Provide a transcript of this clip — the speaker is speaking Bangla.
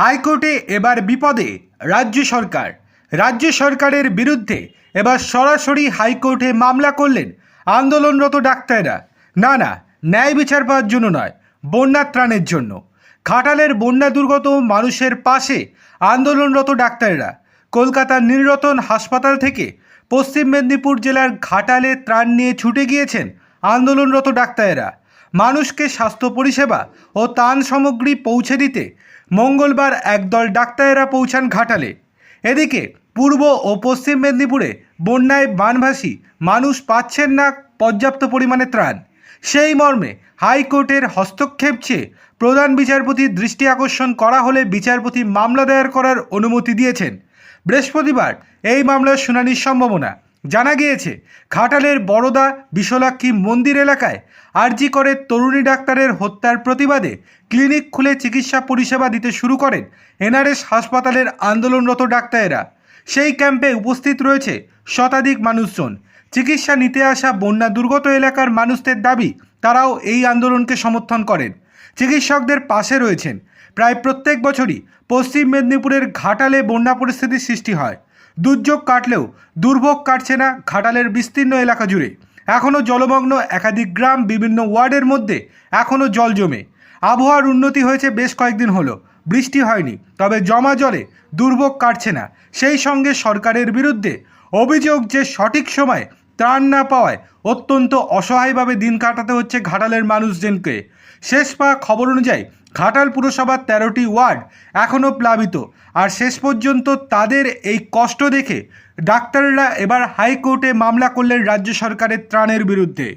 হাইকোর্টে এবার বিপদে রাজ্য সরকার। রাজ্য সরকারের বিরুদ্ধে এবার সরাসরি হাইকোর্টে মামলা করলেন আন্দোলনরত ডাক্তাররা। না না, ন্যায় বিচার পাওয়ার জন্য নয় বন্যা ত্রাণের জন্য। ঘাটালের বন্যা দুর্গত মানুষের পাশে আন্দোলনরত ডাক্তাররা। কলকাতার নীলরতন হাসপাতাল থেকে পশ্চিম মেদিনীপুর জেলার ঘাটালে ত্রাণ নিয়ে ছুটে গিয়েছেন আন্দোলনরত ডাক্তারেরা। মানুষকে স্বাস্থ্য পরিষেবা ও ত্রাণ সামগ্রী পৌঁছে দিতে মঙ্গলবার একদল ডাক্তারেরা পৌঁছান ঘাটালে। এদিকে পূর্ব ও পশ্চিম মেদিনীপুরে বন্যায় বানভাসী মানুষ পাচ্ছেন না পর্যাপ্ত পরিমাণে ত্রাণ। সেই মর্মে হাইকোর্টের হস্তক্ষেপ চেয়ে প্রধান বিচারপতির দৃষ্টি আকর্ষণ করা হলে বিচারপতি মামলা দায়ের করার অনুমতি দিয়েছেন। বৃহস্পতিবার এই মামলার শুনানির সম্ভাবনা। জানা গিয়েছে, ঘাটালের বড়দা বিশালাক্ষী মন্দির এলাকায় আরজি করে তরুণী ডাক্তারের হত্যার প্রতিবাদে ক্লিনিক খুলে চিকিৎসা পরিষেবা দিতে শুরু করেন এনআরএস হাসপাতালের আন্দোলনরত ডাক্তারেরা। সেই ক্যাম্পে উপস্থিত রয়েছে শতাধিক মানুষজন। চিকিৎসা নিতে আসা বন্যা দুর্গত এলাকার মানুষদের দাবি, তারাও এই আন্দোলনকে সমর্থন করেন। চিকিৎসকদের পাশে রয়েছেন। প্রায় প্রত্যেক বছরই পশ্চিম মেদিনীপুরের ঘাটালে বন্যা পরিস্থিতির সৃষ্টি হয়। দুর্যোগ কাটলেও দুর্ভোগ কাটছে না ঘাটালের বিস্তীর্ণ এলাকা জুড়ে। এখনও জলমগ্ন একাধিক গ্রাম বিভিন্ন ওয়ার্ডের মধ্যে এখনও জল জমে। আবহাওয়ার উন্নতি হয়েছে বেশ কয়েকদিন হলো। বৃষ্টি হয়নি, তবে জমা জলে দুর্ভোগ কাটছে না। সেই সঙ্গে সরকারের বিরুদ্ধে অভিযোগ যে সঠিক সময় ত্রাণ না পাওয়ায় অত্যন্ত অসহায়ভাবে দিন কাটাতে হচ্ছে ঘাটালের মানুষজনকে। শেষ পাওয়া খবর অনুযায়ী ঘাটাল পুরসভার তেরোটি ওয়ার্ড এখনও প্লাবিত। আর শেষ পর্যন্ত তাদের এই কষ্ট দেখে ডাক্তাররা এবার হাইকোর্টে মামলা করলেন রাজ্য সরকারের ত্রাণের বিরুদ্ধে।